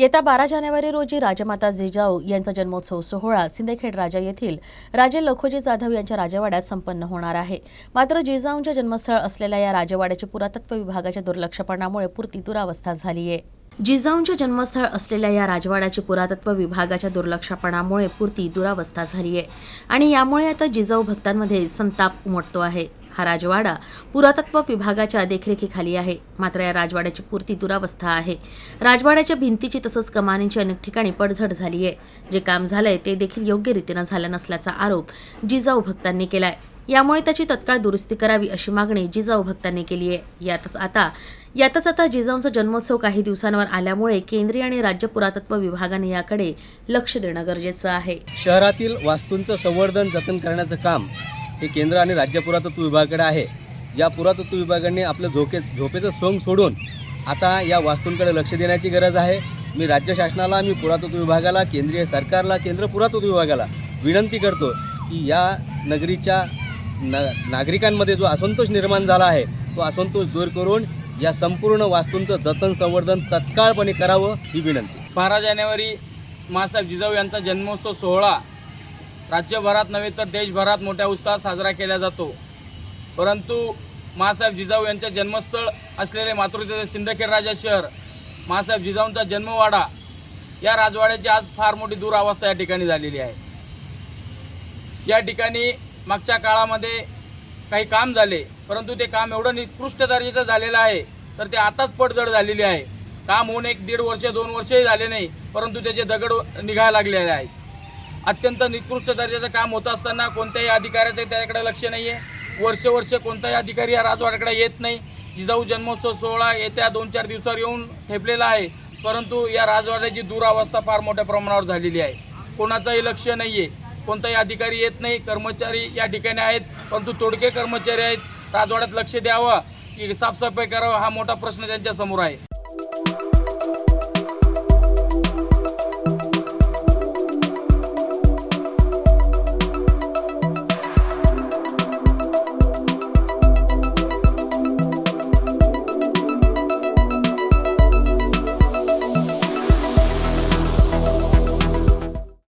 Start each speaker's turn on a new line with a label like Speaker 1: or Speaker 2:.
Speaker 1: येत्या बारा जानेवारी रोजी राजमाता जिजाऊ यांचा जन्मोत्सव सोहळा सिंदखेड राजा येथील राजे लखोजी जाधव यांच्या राजवाड्यात संपन्न होणार आहे. मात्र जिजाऊंच्या जन्मस्थळ असलेल्या या राजवाड्याची पुरातत्व विभागाच्या दुर्लक्षपणामुळे पुरती दुरावस्था झाली आहे जिजाऊंचे जन्मस्थळ असलेल्या या राजवाड्याची पुरातत्व विभागाच्या दुर्लक्षपणामुळे पुरती दुरावस्था झाली आहे आणि यामुळे आता जिजाऊ भक्तांमध्ये संताप उमटतो आहे. हा राजवाडा पुरातत्व विभागाच्या देखरेखीखाली आहे. मात्र या राजवाड्याची पुरती दुरावस्था आहे. राजवाड्याच्या भिंतीची तसंच कमानीची अनेक ठिकाणी पडझड झाली आहे. जे काम झालंय ते देखील योग्य रीतीनं झालं नसल्याचा आरोप जिजाऊ भक्तांनी केलाय. यामुळे त्याची तत्काळ दुरुस्ती करावी अशी मागणी जिजाऊ भक्तांनी केली आहे. यातच आता यातच आता जिजाऊंचा जन्मोत्सव काही दिवसांवर आल्यामुळे केंद्रीय आणि राज्य पुरातत्व विभागाने याकडे लक्ष देणं गरजेचं आहे.
Speaker 2: शहरातील वास्तूंचं संवर्धन जतन करण्याचं काम हे केंद्र आणि राज्य पुरातत्व विभागाकडे आहे. या पुरातत्व विभागाने आपलं झोके झोपेचं सोंग सोडून आता या वास्तूंकडे लक्ष देण्याची गरज आहे. मी राज्य शासनाला मी पुरातत्व विभागाला केंद्रीय सरकारला केंद्र पुरातत्व विभागाला विनंती करतो की या नगरीच्या न नागरिकांमध्ये जो असंतोष निर्माण झाला आहे तो असंतोष दूर करून या संपूर्ण वास्तूंचं जतन संवर्धन तत्काळपणे करावं ही विनंती.
Speaker 3: बारा जानेवारी मासाहेब जिजाऊ यांचा जन्मोत्सव सोहळा राज्यभरात नव्हे तर देशभरात मोठ्या उत्साहात साजरा केला जातो. परंतु मासाहेब जिजाऊ यांचे जन्मस्थळ असलेले मातृत्वाचे सिंदखेड राजा शहर मासाहेब जिजाऊंचा जन्मवाडा या राजवाड्याची आज फार मोठी दुरावस्था या ठिकाणी झालेली आहे. या ठिकाणी मागच्या काळामध्ये काही काम झाले परंतु ते काम एवढं निकृष्ट दर्जाचं झालेलं आहे तर ते आताच पडझड झालेली आहे. काम होऊन एक दीड वर्ष दोन वर्षही झाले नाही परंतु त्याचे दगड निघायला लागलेले आहेत. अत्यंत निकृष्ट दर्जाचं काम होत असताना कोणत्याही अधिकाऱ्याचं त्याच्याकडे लक्ष नाही आहे वर्ष वर्ष कोणताही अधिकारी या राजवाड्याकडे येत नाही. जिजाऊ जन्मोत्सव सोहळा येत्या दोन चार दिवसावर येऊन ठेपलेला आहे. परंतु या राजवाड्याची दुरावस्था फार मोठ्या प्रमाणावर झालेली आहे. कोणाचंही लक्ष नाही आहे कोणताही अधिकारी येत नाही. कर्मचारी या ठिकाणी आहेत. परंतु तोडके कर्मचारी आहेत. राजवाड्यात लक्ष द्यावं. की साफसफाई करावं हा मोठा प्रश्न त्यांच्यासमोर आहे.